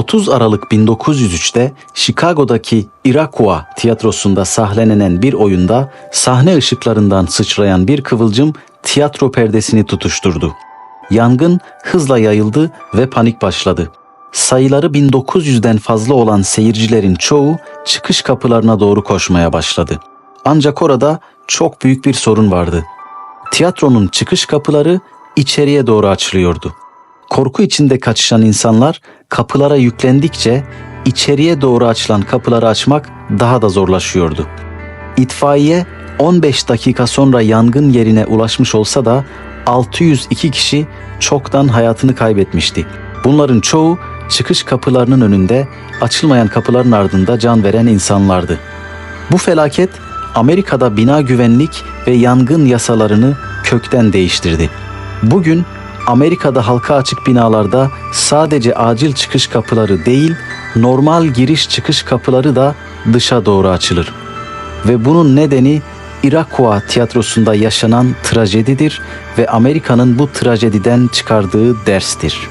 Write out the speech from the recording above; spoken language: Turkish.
30 Aralık 1903'te Chicago'daki Iroquois tiyatrosunda sahnelenen bir oyunda sahne ışıklarından sıçrayan bir kıvılcım tiyatro perdesini tutuşturdu. Yangın hızla yayıldı ve panik başladı. Sayıları 1900'den fazla olan seyircilerin çoğu çıkış kapılarına doğru koşmaya başladı. Ancak orada çok büyük bir sorun vardı. Tiyatronun çıkış kapıları içeriye doğru açılıyordu. Korku içinde kaçışan insanlar kapılara yüklendikçe içeriye doğru açılan kapıları açmak daha da zorlaşıyordu. İtfaiye 15 dakika sonra yangın yerine ulaşmış olsa da 602 kişi çoktan hayatını kaybetmişti. Bunların çoğu çıkış kapılarının önünde, açılmayan kapıların ardında can veren insanlardı. Bu felaket Amerika'da bina güvenlik ve yangın yasalarını kökten değiştirdi. Bugün Amerika'da halka açık binalarda sadece acil çıkış kapıları değil, normal giriş çıkış kapıları da dışa doğru açılır. Ve bunun nedeni Iroquois tiyatrosunda yaşanan trajedidir ve Amerika'nın bu trajediden çıkardığı derstir.